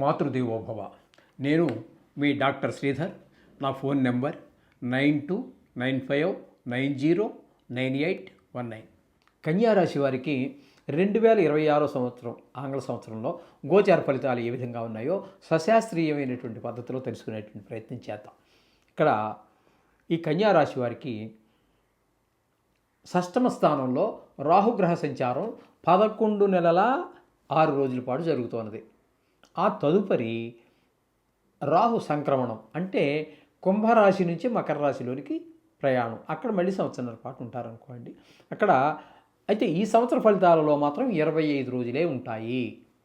మాతృదేవోభవ. నేను మీ డాక్టర్ శ్రీధర్ నా phone number nine two nine five nine zero nine eight one nine. కన్యారాశి వారికి రెండు వేల ఇరవై ఆరో సంవత్సరం ఆంగ్ల సంవత్సరంలో గోచార ఫలితాలు ఏ విధంగా ఉన్నాయో సశాస్త్రీయమైనటువంటి పద్ధతిలో తెలుసుకునేటువంటి ప్రయత్నం చేద్దాం. ఇక్కడ ఈ కన్యారాశి వారికి షష్టమ స్థానంలో రాహుగ్రహ సంచారం పదకొండు నెలల ఆరు రోజుల పాటు జరుగుతున్నది ఆ తదుపరి రాహు సంక్రమణం అంటే కుంభరాశి నుంచి మకర రాశిలోనికి ప్రయాణం. అక్కడ మళ్ళీ సంవత్సరాల పాటు ఉంటారనుకోండి. అక్కడ అయితే ఈ సంవత్సర ఫలితాలలో మాత్రం ఇరవై ఐదు రోజులే ఉంటాయి.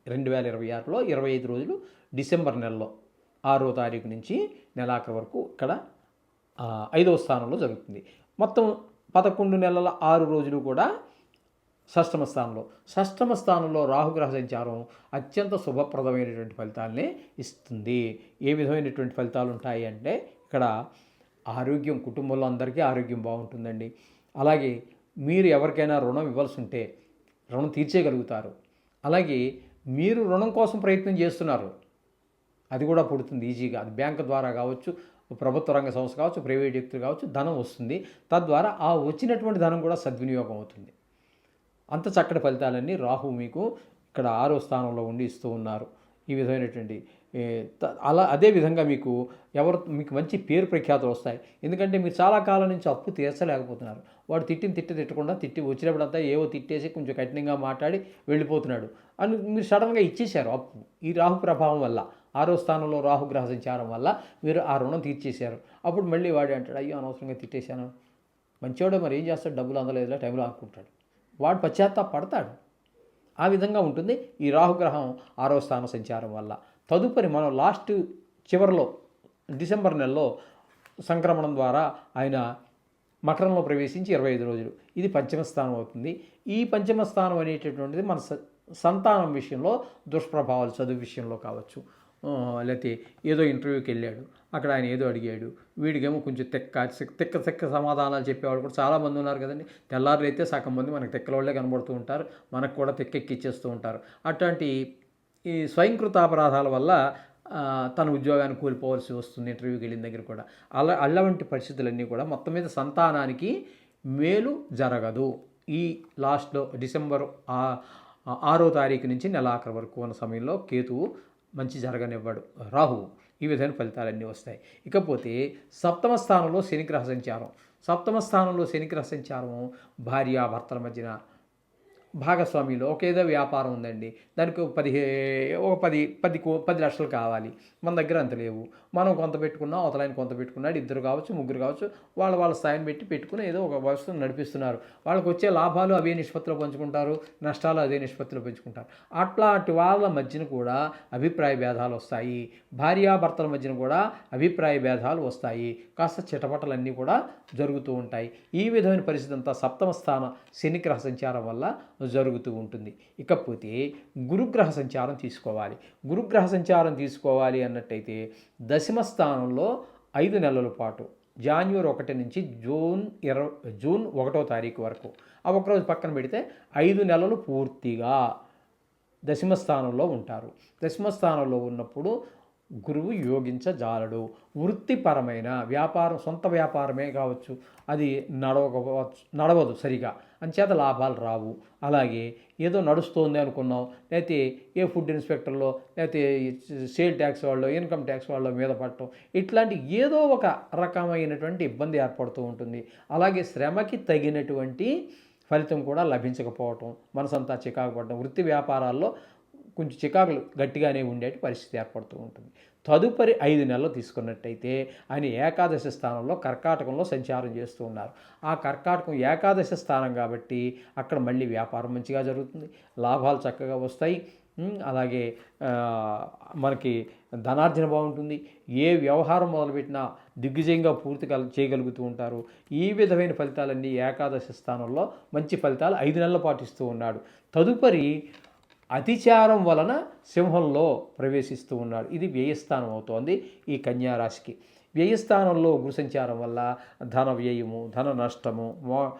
రెండు వేల ఇరవై ఆరులో ఇరవై ఐదు రోజులు డిసెంబర్ నెలలో. ఆరో తారీఖు నుంచి నెలాఖరు వరకు ఇక్కడ ఐదవ స్థానంలో జరుగుతుంది. మొత్తం పదకొండు నెలల ఆరు రోజులు కూడా షష్టమ స్థానంలో. షష్టమ స్థానంలో రాహుగ్రహ సంచారం అత్యంత శుభప్రదమైనటువంటి ఫలితాలని ఇస్తుంది. ఏ విధమైనటువంటి ఫలితాలు ఉంటాయి అంటే ఇక్కడ ఆరోగ్యం కుటుంబంలో అందరికీ ఆరోగ్యం బాగుంటుందండి. అలాగే మీరు ఎవరికైనా రుణం ఇవ్వాల్సి ఉంటే రుణం తీర్చేయగలుగుతారు. అలాగే మీరు రుణం కోసం ప్రయత్నం చేస్తున్నారు. అది కూడా పుడుతుంది ఈజీగా. అది బ్యాంక్ ద్వారా కావచ్చు ప్రభుత్వ రంగ సంస్థ కావచ్చు ప్రైవేట్ వ్యక్తులు కావచ్చు ధనం వస్తుంది. తద్వారా ఆ వచ్చినటువంటి ధనం కూడా సద్వినియోగం అవుతుంది. అంత చక్కటి ఫలితాలన్నీ రాహు మీకు ఇక్కడ ఆరో స్థానంలో ఉండి ఇస్తూ ఉన్నారు. ఈ విధమైనటువంటి అలా అదే విధంగా మీకు ఎవరు మీకు మంచి పేరు ప్రఖ్యాతులు వస్తాయి. ఎందుకంటే మీరు చాలా కాలం నుంచి అప్పు తీర్చలేకపోతున్నారు. వాడు తిట్టిన తిట్టి తిట్టకుండా తిట్టి వచ్చినప్పుడంతా ఏవో తిట్టేసి కొంచెం కఠినంగా మాట్లాడి వెళ్ళిపోతున్నాడు. అని మీరు సడన్గా ఇచ్చేశారు అప్పు. ఈ రాహు ప్రభావం వల్ల ఆరో స్థానంలో రాహుగ్రహ సంచారం వల్ల మీరు ఆ రుణం తీర్చేశారు. అప్పుడు మళ్ళీ వాడు అంటాడు అయ్యో అనవసరంగా తిట్టేశాను. మంచివాడు మరి ఏం చేస్తాడు? డబ్బులు అందలేదులే టైంలో ఆకుంటాడు వాడు పశ్చాత్తాపడతాడు ఆ విధంగా ఉంటుంది ఈ రాహుగ్రహం ఆరో స్థాన సంచారం వల్ల. తదుపరి మనం లాస్ట్ చివరిలో డిసెంబర్ నెలలో సంక్రమణం ద్వారా ఆయన మకరంలో ప్రవేశించి ఇరవై ఐదు రోజులు. ఇది పంచమ స్థానం అవుతుంది. ఈ పంచమ స్థానం అనేటటువంటిది మన స- సంతానం విషయంలో దుష్ప్రభావాలు చదువు విషయంలో కావచ్చు. లేకపోతే ఏదో ఇంటర్వ్యూకి వెళ్ళాడు. అక్కడ ఆయన ఏదో అడిగాడు. వీడికేమో కొంచెం తెక్క తెక్క తెక్క సమాధానాలు చెప్పేవాడు కూడా చాలామంది ఉన్నారు కదండి. తెల్లారులు అయితే సగం మంది మనకు తెక్కల వాళ్ళే కనబడుతూ ఉంటారు. మనకు కూడా తెక్కెక్కిచ్చేస్తూ ఉంటారు. అట్లాంటి ఈ స్వయంకృత అపరాధాల వల్ల తన ఉద్యోగాన్ని కోల్పోవలసి వస్తుంది ఇంటర్వ్యూకి వెళ్ళిన దగ్గర కూడా. అలా అల్లవంటి పరిస్థితులన్నీ కూడా మొత్తం మీద సంతానానికి మేలు జరగదు. ఈ లాస్ట్లో డిసెంబర్ ఆరో తారీఖు నుంచి నెలాఖరు వరకు ఉన్న సమయంలో కేతువు మంచి జరగనివ్వడు. రాహువు ఈ విధమైన ఫలితాలన్నీ వస్తాయి. ఇకపోతే సప్తమ స్థానంలో శనిగ్రహ సంచారం సప్తమ స్థానంలో శనిగ్రహ సంచారం భార్య భర్తల మధ్యన భాగస్వామిలో ఒక ఏదో వ్యాపారం ఉందండి. దానికి ఒక పది ఒక పది పది కో- పది లక్షలు కావాలి. మన దగ్గర అంత లేవు. మనం కొంత పెట్టుకున్నాం అవతలాయన కొంత పెట్టుకున్నాడు ఇద్దరు కావచ్చు ముగ్గురు కావచ్చు వాళ్ళ వాళ్ళ స్థాయిని పెట్టి పెట్టుకుని ఏదో ఒక వ్యవస్థను నడిపిస్తున్నారు. వాళ్ళకి వచ్చే లాభాలు అవే నిష్పత్తిలో పంచుకుంటారు నష్టాలు అదే నిష్పత్తిలో పంచుకుంటారు. అట్లాంటి వాళ్ళ మధ్యన కూడా అభిప్రాయ భేదాలు వస్తాయి. భార్యాభర్తల మధ్యన కూడా అభిప్రాయ భేదాలు వస్తాయి. కాస్త చిటపటలన్నీ కూడా జరుగుతూ ఉంటాయి. ఈ విధమైన పరిస్థితి అంతా సప్తమ స్థాన శనిగ్రహ సంచారం వల్ల జరుగుతూ ఉంటుంది. ఇకపోతే గురుగ్రహ సంచారం తీసుకోవాలి. గురుగ్రహ సంచారం తీసుకోవాలి అన్నట్టయితే దశమ స్థానంలో ఐదు నెలల పాటు జాన్యువరి ఒకటి నుంచి జూన్ ఇరవై జూన్ ఒకటో తారీఖు వరకు. ఆ ఒకరోజు పక్కన పెడితే ఐదు నెలలు పూర్తిగా దశమ స్థానంలో ఉంటారు. దశమ స్థానంలో ఉన్నప్పుడు గురువు యోగించజాలడు. వృత్తిపరమైన వ్యాపారం సొంత వ్యాపారమే కావచ్చు అది నడవకపోవచ్చు నడవదు సరిగా. అంచేత లాభాలు రావు. అలాగే ఏదో నడుస్తోంది అనుకున్నాం లేకపోతే ఏ ఫుడ్ ఇన్స్పెక్టర్లో లేకపోతే సేల్ ట్యాక్స్ వాళ్ళు ఇన్కమ్ ట్యాక్స్ వాళ్ళ మీద పడటం ఇట్లాంటి ఏదో ఒక రకమైనటువంటి ఇబ్బంది ఏర్పడుతూ ఉంటుంది. అలాగే శ్రమకి తగినటువంటి ఫలితం కూడా లభించకపోవటం మనసంతా చికాకు పడటం వృత్తి వ్యాపారాల్లో కొంచెం చికాకులు గట్టిగానే ఉండేటి పరిస్థితి ఏర్పడుతూ ఉంటుంది. తదుపరి ఐదు నెలలు తీసుకున్నట్టయితే ఆయన ఏకాదశి స్థానంలో కర్కాటకంలో సంచారం చేస్తూ ఉన్నారు. ఆ కర్కాటకం ఏకాదశి స్థానం కాబట్టి అక్కడ మళ్ళీ వ్యాపారం మంచిగా జరుగుతుంది. లాభాలు చక్కగా వస్తాయి. అలాగే మనకి ధనార్జన బాగుంటుంది. ఏ వ్యవహారం మొదలుపెట్టినా దిగ్విజయంగా పూర్తి కల- చేయగలుగుతూ ఉంటారు. ఈ విధమైన ఫలితాలన్నీ ఏకాదశి స్థానంలో మంచి ఫలితాలు ఐదు నెలల పాటిస్తూ ఉన్నాడు. తదుపరి అతిచారం వలన సింహంలో ప్రవేశిస్తూ ఉన్నాడు. ఇది వ్యయస్థానం అవుతోంది ఈ కన్యారాశికి. వ్యయస్థానంలో గురు సంచారం వల్ల ధన వ్యయము ధన నష్టము మో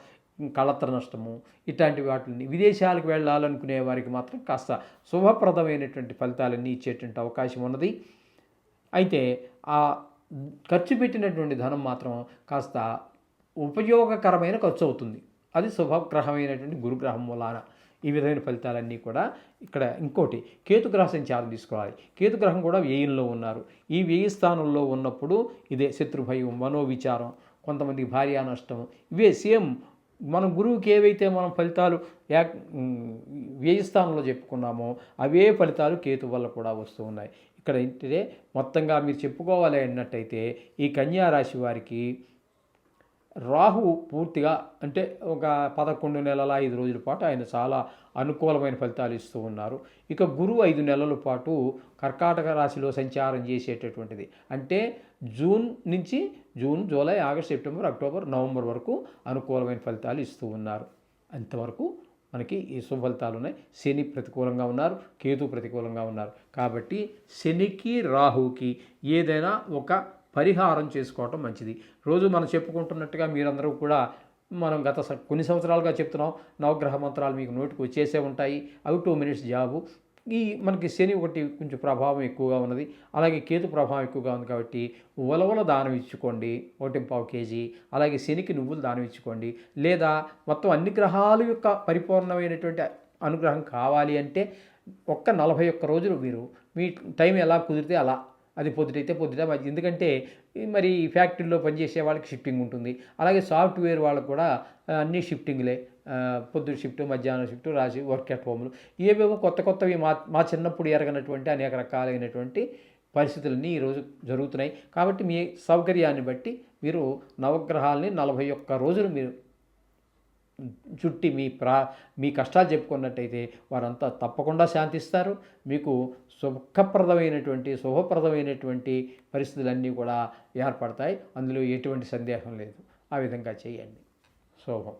కళత్ర నష్టము ఇట్లాంటి వాటిని విదేశాలకు వెళ్ళాలనుకునే వారికి మాత్రం కాస్త శుభప్రదమైనటువంటి ఫలితాలన్నీ ఇచ్చేటువంటి అవకాశం ఉన్నది. అయితే ఆ ఖర్చు పెట్టినటువంటి ధనం మాత్రం కాస్త ఉపయోగకరమైన ఖర్చు అవుతుంది. అది శుభగ్రహమైనటువంటి గురుగ్రహం వలన. ఈ విధమైన ఫలితాలన్నీ కూడా ఇక్కడ ఇంకోటి కేతుగ్రహ సంచారం తీసుకోవాలి. కేతుగ్రహం కూడా వ్యయంలో ఉన్నారు. ఈ వ్యయ స్థానంలో ఉన్నప్పుడు ఇదే శత్రుభయం మనోవిచారం కొంతమందికి భార్యా నష్టం ఇవే సేమ్ మన గురువుకి ఏవైతే మనం ఫలితాలు యా వ్యయ స్థానంలో చెప్పుకున్నామో అవే ఫలితాలు కేతు వల్ల కూడా వస్తూ ఉన్నాయి. ఇక్కడ ఏంటంటే మొత్తంగా మీరు చెప్పుకోవాలి అన్నట్టయితే ఈ కన్యా రాశి వారికి రాహు పూర్తిగా అంటే ఒక పదకొండు నెలల ఐదు రోజుల పాటు ఆయన చాలా అనుకూలమైన ఫలితాలు ఇస్తూ ఉన్నారు. ఇక గురువు ఐదు నెలల పాటు కర్కాటక రాశిలో సంచారం చేసేటటువంటిది. అంటే జూన్ నుంచి June July August September October November వరకు అనుకూలమైన ఫలితాలు ఇస్తూ ఉన్నారు. అంతవరకు మనకి ఈ సుఫలితాలు ఉన్నాయి. శని ప్రతికూలంగా ఉన్నారు కేతు ప్రతికూలంగా ఉన్నారు. కాబట్టి శనికి రాహుకి ఏదైనా ఒక పరిహారం చేసుకోవటం మంచిది. రోజు మనం చెప్పుకుంటున్నట్టుగా మీరందరూ కూడా మనం గత కొన్ని సంవత్సరాలుగా చెప్తున్నాం నవగ్రహ మంత్రాలు మీకు నోటికి వచ్చేసే ఉంటాయి అవి టూ మినిట్స్ జాబు. ఈ మనకి శని ఒకటి కొంచెం ప్రభావం ఎక్కువగా ఉన్నది అలాగే కేతు ప్రభావం ఎక్కువగా ఉంది కాబట్టి ఉలవల దానం ఇచ్చుకోండి ఒకటి పావు కేజీ అలాగే శనికి నువ్వులు దానం ఇచ్చుకోండి. లేదా మొత్తం అన్ని గ్రహాల యొక్క పరిపూర్ణమైనటువంటి అనుగ్రహం కావాలి అంటే ఒక్క నలభై ఒక్క రోజులు మీరు మీ టైం ఎలా కుదిరితే అలా అది పొద్దుటైతే పొద్దుట మరి ఎందుకంటే ఈ మరి ఫ్యాక్టరీలో పనిచేసే వాళ్ళకి షిఫ్టింగ్ ఉంటుంది. అలాగే సాఫ్ట్వేర్ వాళ్ళకు కూడా అన్ని షిఫ్టింగ్లే. పొద్దున షిఫ్ట్ మధ్యాహ్నం షిఫ్ట్ రాసి వర్క్ అట్ హోమ్లు. ఏవేవో కొత్త కొత్తవి మా మా చిన్నప్పుడు ఎరగనటువంటి అనేక రకాలైనటువంటి పరిస్థితులన్నీ ఈరోజు జరుగుతున్నాయి. కాబట్టి మీ సౌకర్యాన్ని బట్టి మీరు నవగ్రహాలని నలభై ఒక్క రోజులు మీరు చుట్టి మీ ప్రా మీ కష్టాలు చెప్పుకున్నట్టయితే వారంతా తప్పకుండా శాంతిస్తారు. మీకు సుఖప్రదమైనటువంటి శుభప్రదమైనటువంటి పరిస్థితులన్నీ కూడా ఏర్పడతాయి. అందులో ఎటువంటి సందేహం లేదు. ఆ విధంగా చేయండి. శుభం.